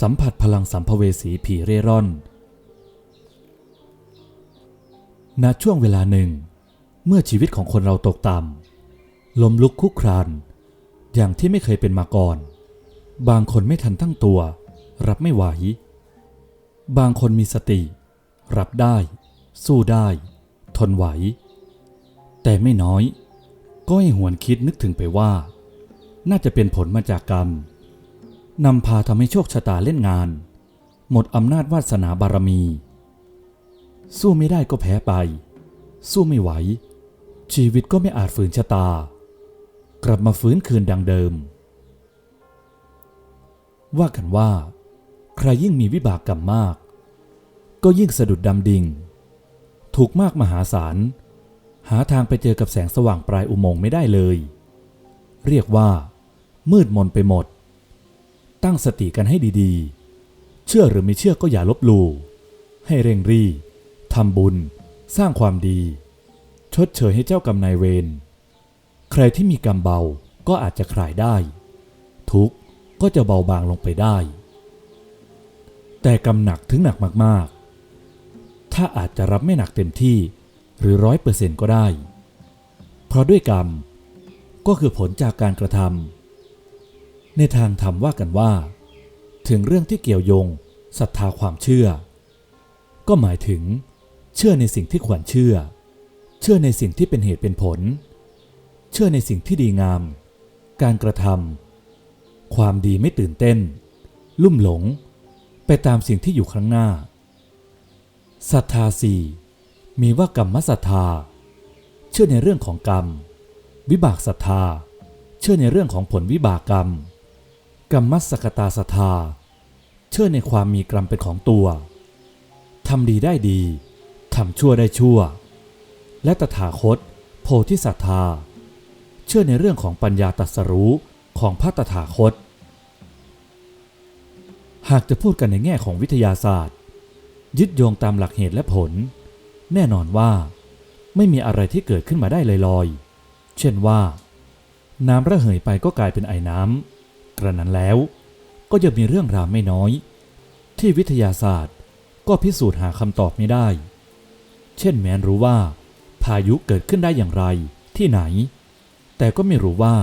สัมผัสพลังสัมภเวสีผีเร่ร่อน ณ ช่วงเวลาหนึ่ง เมื่อชีวิตของคนเราตกต่ำลมลุกคุกคราน อย่างที่ไม่เคยเป็นมาก่อน บางคนไม่ทันตั้งตัว รับไม่ไหว บางคนมีสติ รับได้ สู้ได้ ทนไหว แต่ไม่น้อย ก็ให้หวนคิดนึกถึงไปว่า น่าจะเป็นผลมาจากกรรม นำพาทำให้โชคชะตาเล่นงาน หมดอำนาจวาสนาบารมี สู้ไม่ได้ก็แพ้ไป สู้ไม่ไหว ชีวิตก็ไม่อาจฝืนชะตา กลับมาฟื้นคืนดังเดิม ว่ากันว่า ใครยิ่งมีวิบากกรรมมาก ก็ยิ่งสะดุดดำดิ่ง ถูกมากมหาศาล หาทางไปเจอกับแสงสว่างปลายอุโมงค์ไม่ได้เลย เรียกว่า มืดมนไปหมด ตั้งสติกันให้ดีๆ เชื่อหรือไม่เชื่อก็อย่าลบหลู่ให้เร่งรีทำบุญ สร้างความดี ชดเชยให้เจ้ากรรมนายเวรใครที่มีกรรมเบาก็อาจจะคลายได้ ทุกข์ก็จะเบาบางลงไปได้ แต่กรรมหนักถึงหนักมากๆ ถ้าอาจจะรับไม่หนักเต็มที่หรือร้อยเปอร์เซ็นต์ก็ได้ เพราะด้วยกรรมก็คือผลจากการกระทำ ในทางธรรมว่ากันว่า ถึงเรื่องที่เกี่ยวโยงศรัทธาความเชื่อ ก็หมายถึง เชื่อในสิ่งที่ควรเชื่อ เชื่อในสิ่งที่เป็นเหตุเป็นผล เชื่อในสิ่งที่ดีงาม การกระทำความดีไม่ตื่นเต้น ลุ่มหลง ไปตามสิ่งที่อยู่ข้างหน้าศรัทธาสี่มีว่ากรรมศรัทธา เชื่อในเรื่องของกรรม วิบากศรัทธา เชื่อในเรื่องของผลวิบากกรรม กรรมสกตาศรัทธา เชื่อในความมีกรรมเป็นของตัวทำดีได้ดีทำชั่วได้ชั่ว และตถาคต โพธิศรัทธา เชื่อในเรื่องของปัญญาตรัสรู้ของพระตถาคต หากจะพูดกันในแง่ของวิทยาศาสตร์ ยึดโยงตามหลักเหตุและผล แน่นอนว่า ไม่มีอะไรที่เกิดขึ้นมาได้ลอยๆ เช่นว่า น้ำระเหยไปก็กลายเป็นไอ้น้ำ กระนั้นแล้ว ก็ยังมีเรื่องราวไม่น้อย ที่วิทยาศาสตร์ก็พิสูจน์หาคำตอบไม่ได้ เช่นแม้นรู้ว่า พายุเกิดขึ้นได้อย่างไรที่ไหน แต่ก็ไม่รู้ว่า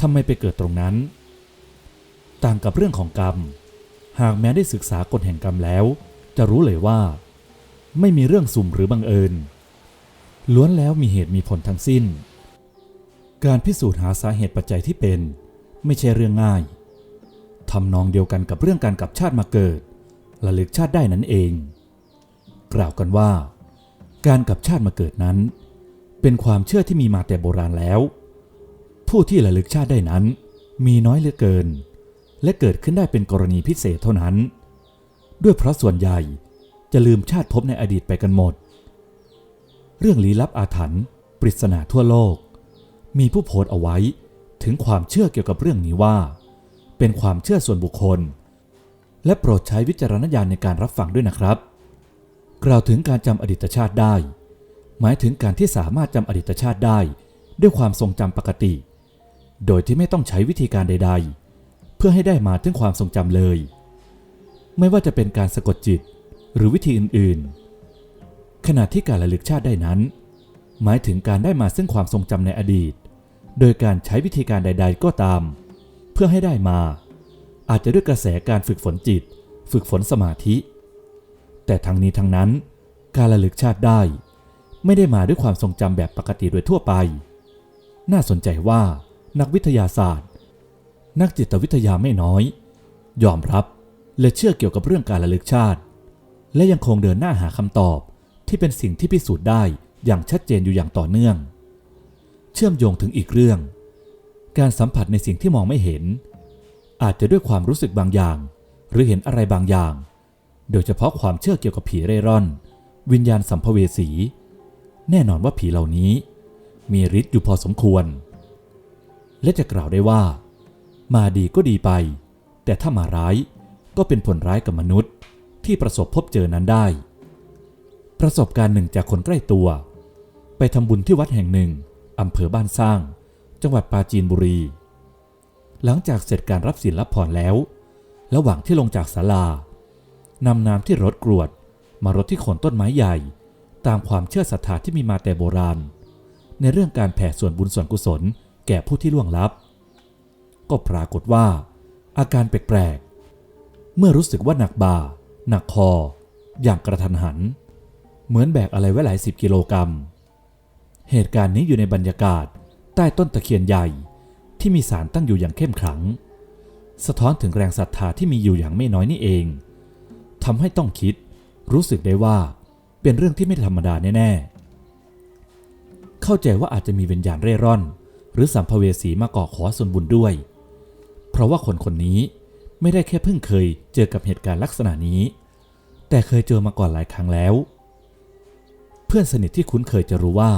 ทำไมไปเกิดตรงนั้น ต่างกับเรื่องของกรรม หากแม้ได้ศึกษากฎแห่งกรรมแล้ว จะรู้เลยว่า ไม่มีเรื่องสุ่มหรือบังเอิญ ล้วนแล้วมีเหตุมีผลทั้งสิ้น การพิสูจน์หาสาเหตุปัจจัยที่เป็น ไม่ใช่เรื่องง่ายทำนองเดียวกันกับเรื่องการกลับชาติมาเกิดระลึกชาติได้นั่นเอง กล่าวกันว่า การกลับชาติมาเกิดนั้น เป็นความเชื่อที่มีมาแต่โบราณแล้ว ผู้ที่ระลึกชาติได้นั้น มีน้อยเหลือเกิน และเกิดขึ้นได้เป็นกรณีพิเศษเท่านั้น ด้วยเพราะส่วนใหญ่จะลืมชาติพบในอดีตไปกันหมด เรื่องลี้ลับอาถรรพ์ปริศนาทั่วโลก มีผู้โพสต์เอาไว้ ถึงความเชื่อเกี่ยวกับเรื่องนี้ว่า เป็นความเชื่อส่วนบุคคล และโปรดใช้วิจารณญาณในการรับฟังด้วยนะครับ กล่าวถึงการจำอดีตชาติได้ หมายถึงการที่สามารถจำอดีตชาติได้ ด้วยความทรงจำปกติ โดยที่ไม่ต้องใช้วิธีการใด ๆ เพื่อให้ได้มาถึงความทรงจำเลย ไม่ว่าจะเป็นการสะกดจิตหรือวิธีอื่นๆ ขณะที่การระลึกชาติได้นั้น หมายถึงการได้มาซึ่งความทรงจำในอดีต โดยการใช้วิธีการใด ๆ ก็ตาม เพื่อให้ได้มา อาจจะด้วยกระแสการฝึกฝนจิต ฝึกฝนสมาธิ แต่ทั้งนี้ทั้งนั้น การระลึกชาติได้ ไม่ได้มาด้วยความทรงจำแบบปกติโดยทั่วไป น่าสนใจว่านักวิทยาศาสตร์ นักจิตวิทยาไม่น้อย ยอมรับและเชื่อเกี่ยวกับเรื่องการระลึกชาติ และยังคงเดินหน้าหาคำตอบที่เป็นสิ่งที่พิสูจน์ได้อย่างชัดเจนอยู่อย่างต่อเนื่อง เชื่อมโยงถึงอีกเรื่อง การสัมผัสในสิ่งที่มองไม่เห็น อาจจะด้วยความรู้สึกบางอย่าง หรือเห็นอะไรบางอย่าง โดยเฉพาะความเชื่อเกี่ยวกับผีเร่ร่อน วิญญาณสัมภเวสี แน่นอนว่าผีเหล่านี้ มีฤทธิ์อยู่พอสมควร และจะกล่าวได้ว่า มาดีก็ดีไป แต่ถ้ามาร้ายก็เป็นผลร้ายกับมนุษย์ ที่ประสบพบเจอนั้นได้ ประสบการณ์หนึ่งจากคนใกล้ตัว ไปทำบุญที่วัดแห่งหนึ่ง อำเภอบ้านสร้าง จังหวัดปราจีนบุรี หลังจากเสร็จการรับศีลรับผ่อนแล้ว ระหว่างที่ลงจากศาลานำน้ำที่รดกรวด มารดที่โคนต้นไม้ใหญ่ ตามความเชื่อศรัทธาที่มีมาแต่โบราณ ในเรื่องการแผ่ส่วนบุญส่วนกุศลแก่ผู้ที่ล่วงลับ ก็ปรากฏว่า อาการแปลกๆ เมื่อรู้สึกว่าหนักบ่า หนักคอ อย่างกระทันหัน เหมือนแบกอะไรไว้หลายสิบกิโลกรัม เหตุการณ์นี้อยู่ในบรรยากาศ ใต้ต้นตะเคียนใหญ่ ที่มีสารตั้งอยู่อย่างเข้มขลัง สะท้อนถึงแรงศรัทธาที่มีอยู่อย่างไม่น้อยนี่เองทำให้ต้องคิด รู้สึกได้ว่า เป็นเรื่องที่ไม่ธรรมดาแน่ๆ เข้าใจว่าอาจจะมีวิญญาณเร่ร่อน หรือสัมภเวสีมาก่อขอส่วนบุญด้วย เพราะว่าคนคนนี้ไม่ได้แค่เพิ่งเคยเจอกับเหตุการณ์ลักษณะนี้ แต่เคยเจอมาก่อนหลายครั้งแล้ว เพื่อนสนิทที่คุ้นเคยจะรู้ว่า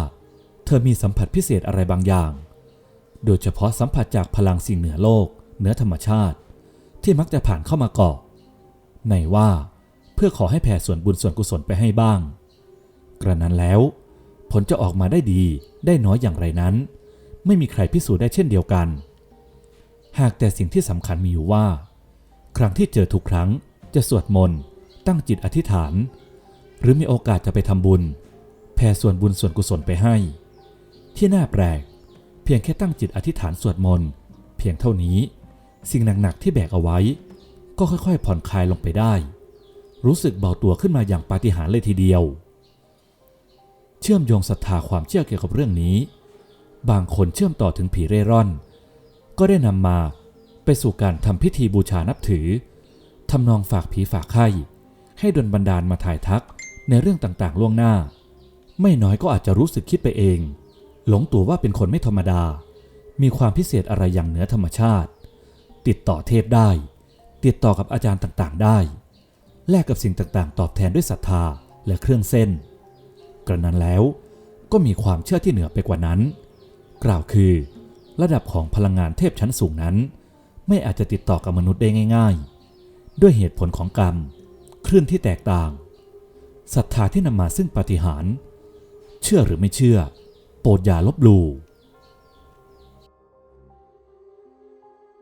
เธอมีสัมผัสพิเศษอะไรบางอย่าง โดยเฉพาะสัมผัสจากพลังสิ่งเหนือโลก เหนือธรรมชาติ ที่มักจะผ่านเข้ามาเกาะ ในว่าเพื่อขอให้แผ่ส่วนบุญส่วนกุศลไปให้บ้าง กระนั้นแล้ว ผลจะออกมาได้ดีได้น้อยอย่างไรนั้น ไม่มีใครพิสูจน์ได้เช่นเดียวกัน หากแต่สิ่งที่สำคัญมีอยู่ว่า ครั้งที่เจอทุกครั้งจะสวดมนต์ตั้งจิตอธิษฐาน หรือมีโอกาสจะไปทำบุญ แผ่ส่วนบุญส่วนกุศลไปให้ ที่น่าแปลก เพียงแค่ตั้งจิตอธิษฐานสวดมนต์เพียงเท่านี้ สิ่งหนักๆที่แบกเอาไว้ ก็ค่อยๆ ผ่อนคลายลงไปได้ รู้สึกเบาตัวขึ้นมาอย่างปาฏิหาริย์เลยทีเดียว เชื่อมโยงศรัทธาความเชื่อเกี่ยวกับเรื่องนี้ บางคนเชื่อมต่อถึงผีเร่ร่อน ก็ได้นำมาไปสู่การทำพิธีบูชานับถือทำนองฝากผีฝากไข้ให้ดลบันดาลมาถ่ายทักในเรื่องต่างๆล่วงหน้า ไม่น้อยก็อาจจะรู้สึกคิดไปเอง หลงตัวว่าเป็นคนไม่ธรรมดา มีความพิเศษอะไรอย่างเหนือธรรมชาติ ติดต่อเทพได้ ติดต่อกับอาจารย์ต่างๆ ได้ แลกกับสิ่งต่างๆ ตอบแทนด้วยศรัทธาและเครื่องเส้น กระนั้นแล้วก็มีความเชื่อที่เหนือไปกว่านั้น กล่าวคือ ระดับของพลังงานเทพชั้นสูงนั้น ไม่อาจจะติดต่อกับมนุษย์ได้ง่าย ๆ ด้วยเหตุผลของกรรมคลื่นที่แตกต่างศรัทธาที่นำมาซึ่งปาฏิหาริย์เชื่อหรือไม่เชื่อ ปรดอย่าลบหลู่